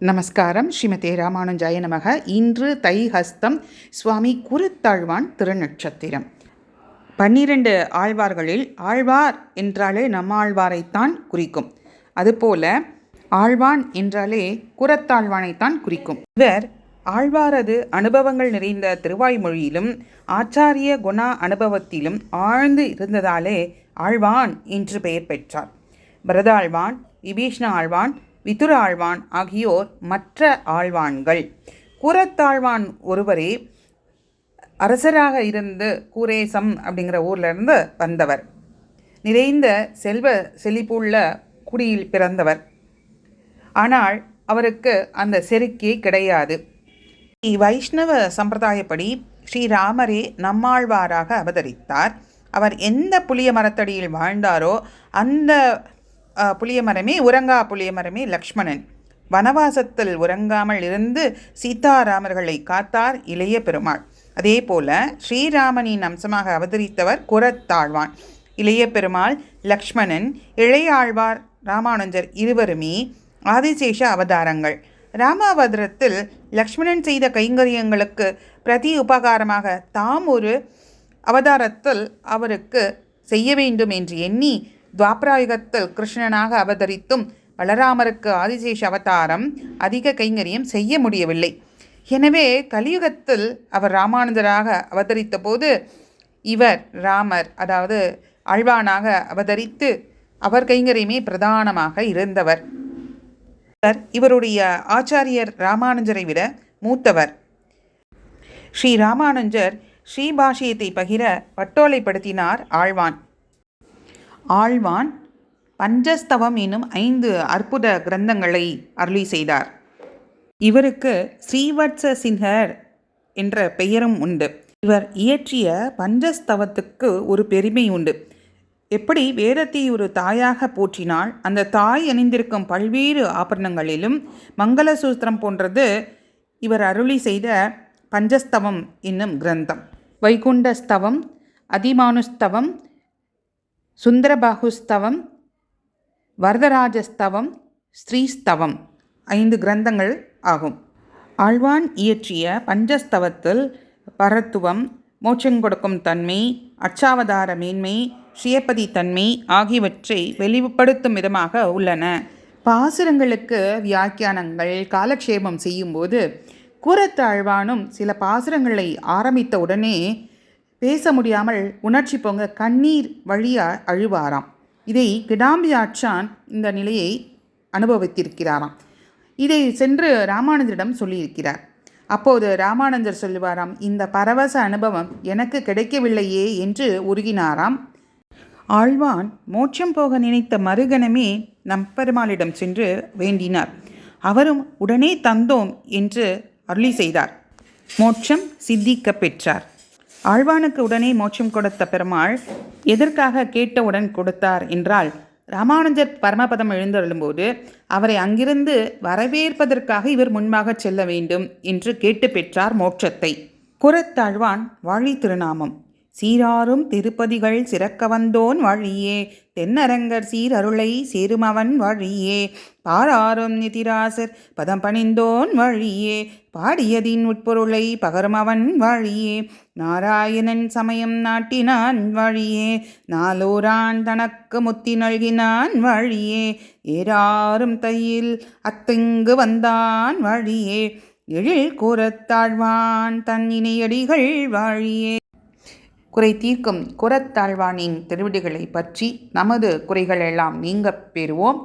நமஸ்காரம். ஸ்ரீமதே ராமானுஜாய நமக. இன்று தை ஹஸ்தம் சுவாமி குருத்தாழ்வான் திருநட்சத்திரம். பன்னிரண்டு ஆழ்வார்களில் ஆழ்வார் என்றாலே நம்மாழ்வாரைத்தான் குறிக்கும். அதுபோல ஆழ்வான் என்றாலே குரத்தாழ்வானைத்தான் குறிக்கும். இவர் ஆழ்வாரது அனுபவங்கள் நிறைந்த திருவாய்மொழியிலும் ஆச்சாரிய குணா அனுபவத்திலும் ஆழ்ந்து இருந்ததாலே ஆழ்வான் என்று பெயர் பெற்றார். பரதாழ்வான் விபீஷ்ண ஆழ்வான் விதுர ஆழ்வான் ஆகியோர் மற்ற ஆழ்வான்கள். கூரத்தாழ்வான் ஒருவரே அரசராக இருந்து கூரேசம் அப்படிங்கிற ஊர்ல இருந்து வந்தவர். நிறைந்த செல்வ செழிப்புள்ள குடியில் பிறந்தவர். ஆனால் அவருக்கு அந்த செருக்கே கிடையாது. ஸ்ரீ வைஷ்ணவ சம்பிரதாயப்படி ஸ்ரீராமரே நம்மாழ்வாராக அவதரித்தார். அவர் எந்த புளிய மரத்தடியில் வாழ்ந்தாரோ அந்த புளியமரமே உறங்கா புளியமரமே லக்ஷ்மணன். வனவாசத்தில் உறங்காமல் இருந்து சீதாராமர்களை காத்தார் இளைய பெருமாள். அதே போல ஸ்ரீராமனின் அம்சமாக அவதரித்தவர் குரத்தாழ்வான். இளைய பெருமாள் லக்ஷ்மணன் இளையாழ்வார் ராமானுஜர் இருவருமே ஆதிசேஷ அவதாரங்கள். ராமாவதாரத்தில் லக்ஷ்மணன் செய்த கைங்கரியங்களுக்கு பிரதி உபகாரமாக தாம் ஒரு அவதாரத்தில் அவருக்கு செய்ய வேண்டும் என்று எண்ணி துவாபராயுகத்தில் கிருஷ்ணனாக அவதரித்தும் பலராமருக்கு ஆதிசேஷ அவதாரம் அதிக கைங்கரியம் செய்ய முடியவில்லை. எனவே கலியுகத்தில் அவர் ராமானுஜராக அவதரித்த போது இவர் ராமர் அதாவது ஆழ்வானாக அவதரித்து அவர் கைங்கரியமே பிரதானமாக இருந்தவர். இவர் இவருடைய ஆச்சாரியர் ராமானுஜரை விட மூத்தவர். ஸ்ரீ ராமானுஜர் ஸ்ரீபாஷியத்தை பகிர பட்டோலைப்படுத்தினார் ஆழ்வான். ஆழ்வான் பஞ்சஸ்தவம் என்னும் ஐந்து அற்புத கிரந்தங்களை அருளி செய்தார். இவருக்கு ஸ்ரீவத்ச சின்ஹர் என்ற பெயரும் உண்டு. இவர் இயற்றிய பஞ்சஸ்தவத்துக்கு ஒரு பெருமை உண்டு. எப்படி வேதத்தை ஒரு தாயாக போற்றினால் அந்த தாய் அணிந்திருக்கும் பல்வேறு ஆபரணங்களிலும் மங்களசூத்திரம் போன்றது இவர் அருளி செய்த பஞ்சஸ்தவம் என்னும் கிரந்தம். வைகுண்டஸ்தவம் அதிமானுஸ்தவம் சுந்தரபாகுஸ்தவம் வரதராஜஸ்தவம் ஸ்ரீஸ்தவம் ஐந்து கிரந்தங்கள் ஆகும். ஆழ்வான் இயற்றிய பஞ்சஸ்தவத்தில் பரத்துவம் மோட்சம் கொடுக்கும் தன்மை அச்சாவதார மேன்மை ஸ்ரீயபதி தன்மை ஆகியவற்றை வெளிப்படுத்தும் விதமாக உள்ளன. பாசுரங்களுக்கு வியாக்கியானங்கள் காலக்ஷேபம் செய்யும்போது கூரத்தாழ்வானும் சில பாசுரங்களை ஆரம்பித்த உடனே பேச முடியாமல் உணர்ச்சி பொங்க கண்ணீர் வழியா அழுவாராம். இதை கிடாம்பி ஆச்சான் இந்த நிலையை அனுபவித்திருக்கிறாராம். இதை சென்று ராமானுஜரிடம் சொல்லியிருக்கிறார். அப்போது ராமானந்தர் சொல்லுவாராம் இந்த பரவச அனுபவம் எனக்கு கிடைக்கவில்லையே என்று உருகினாராம். ஆழ்வான் மோட்சம் போக நினைத்த மறுகணமே நம்பெருமாளிடம் சென்று வேண்டினார். அவரும் உடனே தந்தோம் என்று அருளி செய்தார். மோட்சம் சித்திக்க பெற்றார். ஆழ்வானுக்கு உடனே மோட்சம் கொடுத்த பெருமாள் எதற்காக கேட்டவுடன் கொடுத்தார்? என்றால் ராமானுஜர் பரமபதம் எழுந்தருளும்போது அவரை அங்கிருந்து வரவேற்பதற்காக இவர் முன்பாக செல்ல வேண்டும் என்று கேட்டு பெற்றார் மோட்சத்தை. குரத்தாழ்வான் வாழி திருநாமம். சீராரும் திருப்பதிகள் சிறக்க வந்தோன் வழியே. தென்னரங்கர் சீரருளை சேருமவன் வழியே. பாராரும் நிதிராசர் பதம் பணிந்தோன் வழியே. பாடியதின் உட்பொருளை பகருமவன் வழியே. நாராயணன் சமயம் நாட்டினான் வழியே. நாலோரான் தனக்கு முத்தி நல்கினான் வழியே. ஏறாரும் தையில் அத்திங்கு வந்தான் வழியே. எழில் கூறத்தாழ்வான் தன் இணையடிகள் வழியே. குறை தீர்க்கும் குரத்தாழ்வானின் திருவிடுகளை பற்றி நமது குறைகளெல்லாம் நீங்க பெறுவோம்.